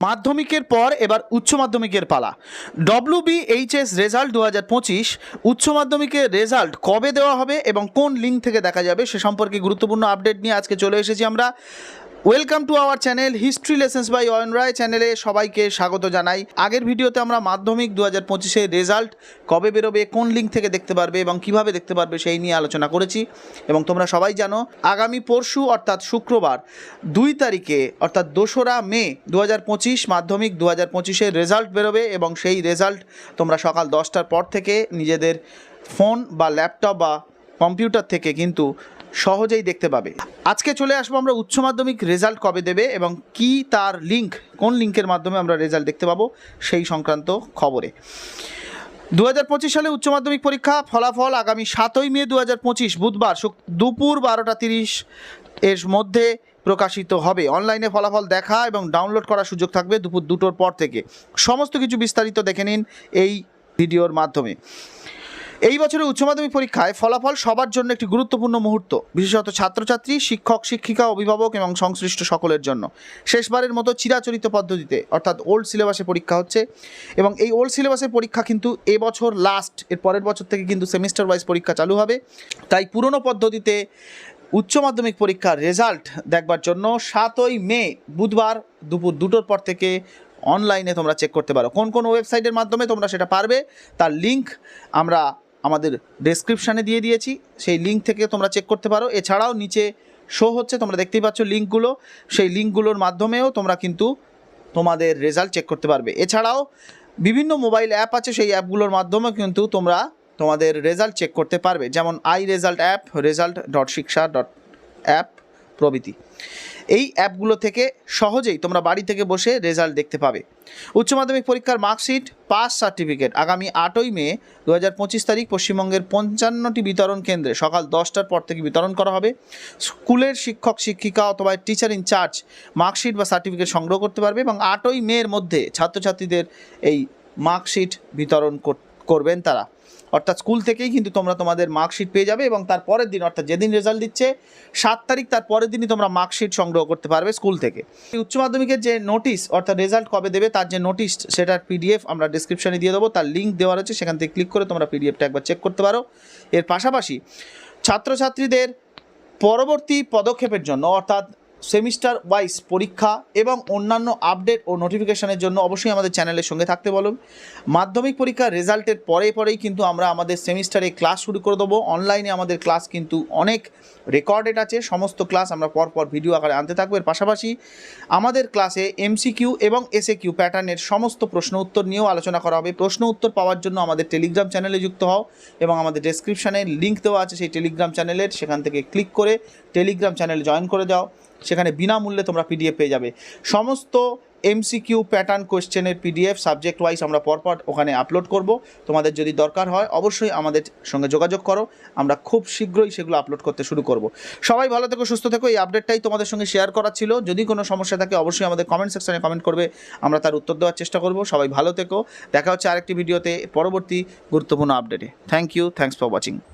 মাধ্যমিকের পর এবার উচ্চ মাধ্যমিকের পালা। ডব্লিউ বিএইচএস রেজাল্ট দু হাজার পঁচিশ, উচ্চ মাধ্যমিকের রেজাল্ট কবে দেওয়া হবে এবং কোন লিঙ্ক থেকে দেখা যাবে সে সম্পর্কে গুরুত্বপূর্ণ আপডেট নিয়ে আজকে চলে এসেছি আমরা। Welcome to our channel history lessons by Ayan Roy চ্যানেলে সবাইকে স্বাগত জানাই। আগের ভিডিওতে আমরা মাধ্যমিক দু হাজার পঁচিশের রেজাল্ট কবে বেরোবে, কোন লিঙ্ক থেকে দেখতে পারবে এবং কীভাবে দেখতে পারবে সেই নিয়ে আলোচনা করেছি এবং তোমরা সবাই জানো, আগামী পরশু অর্থাৎ শুক্রবার দুই তারিখে, অর্থাৎ দোসরা মে দু হাজার পঁচিশ মাধ্যমিক দু হাজার পঁচিশের রেজাল্ট বেরোবে এবং সেই রেজাল্ট তোমরা সকাল দশটার পর থেকে নিজেদের ফোন বা ল্যাপটপ বা কম্পিউটার থেকে কিন্তু সহজেই দেখতে পাবে। আজকে চলে আসব আমরা উচ্চ মাধ্যমিক রেজাল্ট কবে দেবে এবং কি তার লিঙ্ক, কোন লিঙ্কের মাধ্যমে আমরা রেজাল্ট দেখতে পাবো সেই সংক্রান্ত খবরে। দু হাজার পঁচিশ সালে উচ্চ মাধ্যমিক পরীক্ষা ফলাফল আগামী সাতই মে দু হাজার পঁচিশ, বুধবার দুপুর বারোটা তিরিশ এর মধ্যে প্রকাশিত হবে। অনলাইনে ফলাফল দেখা এবং ডাউনলোড করার সুযোগ থাকবে দুপুর দুটোর পর থেকে। সমস্ত কিছু বিস্তারিত দেখে নিন এই ভিডিওর মাধ্যমে। এই বছরের উচ্চ মাধ্যমিক পরীক্ষায় ফলাফল সবার জন্য একটি গুরুত্বপূর্ণ মুহূর্ত, বিশেষত ছাত্রছাত্রী, শিক্ষক, শিক্ষিকা, অভিভাবক এবং সংশ্লিষ্ট সকলের জন্য। শেষবারের মতো চিরাচরিত পদ্ধতিতে, অর্থাৎ ওল্ড সিলেবাসে পরীক্ষা হচ্ছে এবং এই ওল্ড সিলেবাসের পরীক্ষা কিন্তু এবছর লাস্ট এর পরের বছর থেকে কিন্তু সেমিস্টার ওয়াইজ পরীক্ষা চালু হবে। তাই পুরনো পদ্ধতিতে উচ্চ মাধ্যমিক পরীক্ষার রেজাল্ট দেখবার জন্য সাতই মে, বুধবার দুপুর দুটোর পর থেকে অনলাইনে তোমরা চেক করতে পারো। কোন কোন ওয়েবসাইটের মাধ্যমে তোমরা সেটা পারবে, তার লিঙ্ক আমরা আমাদের ডেসক্রিপশানে দিয়ে দিয়েছি, সেই লিঙ্ক থেকে তোমরা চেক করতে পারো। এছাড়াও নিচে শো হচ্ছে, তোমরা দেখতেই পাচ্ছ লিঙ্কগুলো সেই লিঙ্কগুলোর মাধ্যমেও তোমরা কিন্তু তোমাদের রেজাল্ট চেক করতে পারবে। এছাড়াও বিভিন্ন মোবাইল অ্যাপ আছে, সেই অ্যাপগুলোর মাধ্যমে কিন্তু তোমরা তোমাদের রেজাল্ট চেক করতে পারবে। যেমন I result app result dot shiksha dot app প্রভৃতি। এই অ্যাপগুলো থেকে সহজেই তোমরা বাড়ি থেকে বসে রেজাল্ট দেখতে পাবে। উচ্চ মাধ্যমিক পরীক্ষার মার্কশিট, পাস সার্টিফিকেট। আগামী আটই মে দু হাজার পঁচিশ তারিখ পশ্চিমবঙ্গের পঞ্চান্নটি বিতরণ কেন্দ্রে সকাল দশটার পর থেকে বিতরণ করা হবে। স্কুলের শিক্ষক, শিক্ষিকা অথবা টিচার ইনচার্জ মার্কশিট বা সার্টিফিকেট সংগ্রহ করতে পারবে এবং আটই মের মধ্যে ছাত্রছাত্রীদের এই মার্কশিট বিতরণ করবেন তারা। অর্থাৎ স্কুল থেকেই কিন্তু তোমরা তোমাদের মার্কশিট পেয়ে যাবে এবং তার পরের দিন, অর্থাৎ যেদিন রেজাল্ট দিচ্ছে, সাত তারিখ তার পরের দিনই তোমরা মার্কশিট সংগ্রহ করতে পারবে স্কুল থেকে। উচ্চ মাধ্যমিকের যে নোটিশ অর্থাৎ রেজাল্ট কবে দেবে, তার যে নোটিশ সেটার পিডিএফ আমরা ডিসক্রিপশনে দিয়ে দেবো। তার লিঙ্ক দেওয়া রয়েছে সেখান থেকে ক্লিক করে তোমরা পিডিএফটা একবার চেক করতে পারো। এর পাশাপাশি ছাত্রছাত্রীদের পরবর্তী পদক্ষেপের জন্য, অর্থাৎ সেমিস্টার ওয়াইজ পরীক্ষা এবং অন্যান্য আপডেট ও নোটিফিকেশনের জন্য অবশ্যই আমাদের চ্যানেলের সঙ্গে থাকতে বলুন। মাধ্যমিক পরীক্ষার রেজাল্টের পরে পরেই কিন্তু আমরা আমাদের সেমিস্টারে ক্লাস শুরু করে দেবো। অনলাইনে আমাদের ক্লাস কিন্তু অনেক রেকর্ডেড আছে। সমস্ত ক্লাস আমরা পরপর ভিডিও আকারে আনতে থাকব। এর পাশাপাশি আমাদের ক্লাসে এমসিকিউ এবং এসএ কিউ প্যাটার্নের সমস্ত প্রশ্ন উত্তর নিয়েও আলোচনা করা হবে। প্রশ্ন উত্তর পাওয়ার জন্য আমাদের টেলিগ্রাম চ্যানেলে যুক্ত হও এবং আমাদের ডেসক্রিপশানে লিঙ্ক দেওয়া আছে সেই টেলিগ্রাম চ্যানেলের। সেখান থেকে ক্লিক করে টেলিগ্রাম চ্যানেলে জয়েন করে যাও। সেখানে বিনামূল্যে তোমরা পিডিএফ পেয়ে যাবে। সমস্ত এমসিকিউ প্যাটার্ন কোয়েশ্চেনের পিডিএফ সাবজেক্ট ওয়াইজ আমরা পরপর ওখানে আপলোড করব। তোমাদের যদি দরকার হয়, অবশ্যই আমাদের সঙ্গে যোগাযোগ করো। আমরা খুব শীঘ্রই সেগুলো আপলোড করতে শুরু করব। সবাই ভালো থেকো, সুস্থ থেকো। এই আপডেটটাই তোমাদের সঙ্গে শেয়ার করার ছিল। যদি কোনো সমস্যা থাকে, অবশ্যই আমাদের কমেন্ট সেকশনে কমেন্ট করবে। আমরা তার উত্তর দেওয়ার চেষ্টা করব। সবাই ভালো থেকো। দেখা হচ্ছে আরেকটি ভিডিওতে পরবর্তী গুরুত্বপূর্ণ আপডেটে thank you thanks for watching